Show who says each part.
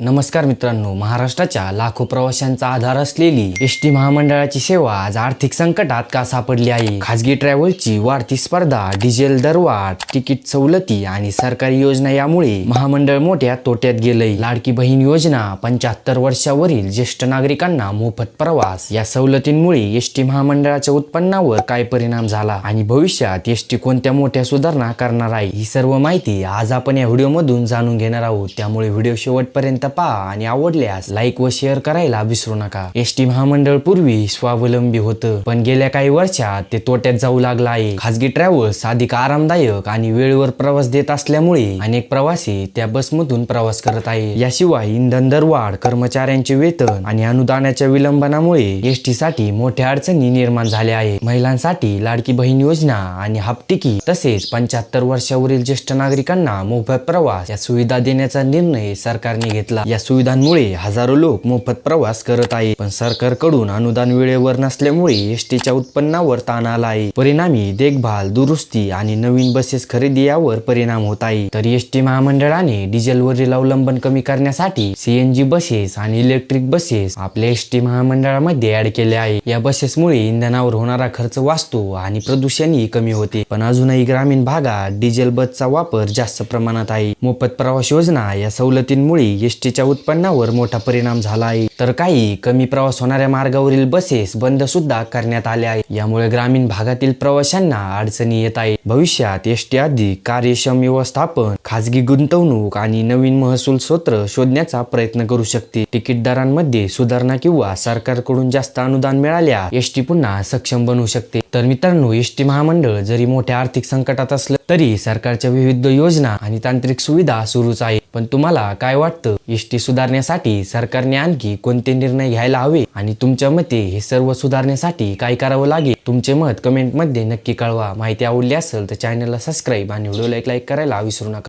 Speaker 1: नमस्कार मित्रांनो महाराष्ट्राच्या लाखो प्रवाशांचा आधार असलेली एस टी महामंडळाची सेवा आज आर्थिक संकटात का सापडली आहे? खासगी ट्रॅव्हलची वाढती स्पर्धा डिझेल दरवाढ तिकीट सवलती आणि सरकारी योजना यामुळे महामंडळ मोठ्या तोट्यात गेलंय. लाडकी बहीण योजना पंच्याहत्तर वर्षावरील ज्येष्ठ नागरिकांना मोफत प्रवास या सवलतींमुळे एस टी महामंडळाच्या उत्पन्नावर काय परिणाम झाला आणि भविष्यात एस टी कोणत्या मोठ्या सुधारणा करणार आहे? ही सर्व माहिती आज आपण या व्हिडिओमधून जाणून घेणार आहोत. त्यामुळे व्हिडिओ शेवटपर्यंत पहा आणि आवडल्यास लाईक व शेअर करायला विसरू नका. एस टी महामंडळ पूर्वी स्वावलंबी होतं. पण गेल्या काही वर्षात ते तोट्यात जाऊ लागलं आहे. खासगी ट्रॅव्हल्स अधिक आरामदायक आणि वेळेवर प्रवास देत असल्यामुळे अनेक प्रवासी त्या बसमधून प्रवास करत आहे याशिवाय इंधन दरवाढ कर्मचाऱ्यांचे वेतन आणि अनुदानाच्या विलंबनामुळे एस टी साठी मोठ्या अडचणी निर्माण झाल्या आहे महिलांसाठी लाडकी बहीण योजना आणि हापटिकी तसेच पंच्याहत्तर वर्षावरील ज्येष्ठ नागरिकांना मोफत प्रवास या सुविधा देण्याचा निर्णय सरकारने घेतला या सुविधांमुळे हजारो लोक मोफत प्रवास करत आहे. पण सरकारकडून अनुदान वेळेवर नसल्यामुळे एसटीच्या उत्पन्नावर ताण आला आहे. परिणामी देखभाल दुरुस्ती आणि नवीन बसेस खरेदी यावर परिणाम होत आहे. तर एस टी महामंडळाने डिझेलवरील अवलंबन कमी करण्यासाठी CNG buses and electric buses आपल्या एसटी महामंडळामध्ये ऍड केले आहे या बसेसमुळे इंधनावर होणारा खर्च वाचतो आणि प्रदूषणही कमी होते. पण अजूनही ग्रामीण भागात डिझेल बसचा वापर जास्त प्रमाणात आहे. मोफत प्रवास योजना या सवलतींमुळे एस टीच्या उत्पन्नावर मोठा परिणाम झाला आहे. तर काही कमी प्रवास होणाऱ्या मार्गावरील बसेस बंद सुद्धा करण्यात आल्या आहे यामुळे ग्रामीण भागातील प्रवाशांना अडचणी येत आहे भविष्यात एसटी अधिक कार्यक्षम व्यवस्थापन खाजगी गुंतवणूक आणि नवीन महसूल स्रोत शोधण्याचा प्रयत्न करू शकते. तिकीट दरांमध्ये सुधारणा किंवा सरकारकडून जास्त अनुदान मिळाल्या एस टी पुन्हा सक्षम बनवू शकते. तर मित्रांनो एस टी महामंडळ जरी मोठ्या आर्थिक संकटात असलं तरी सरकारच्या विविध योजना आणि तांत्रिक सुविधा सुरूच आहे पण तुम्हाला काय वाटतं? एस टी सुधारण्यासाठी सरकारने आणखी कोणते निर्णय घ्यायला हवे? आणि तुमच्या मते हे सर्व सुधारण्यासाठी काय करावं लागेल? तुमचे मत कमेंटमध्ये नक्की कळवा. माहिती आवडली असेल तर चॅनलला सबस्क्राईब आणि व्हिडिओला एक लाईक करायला विसरू नका.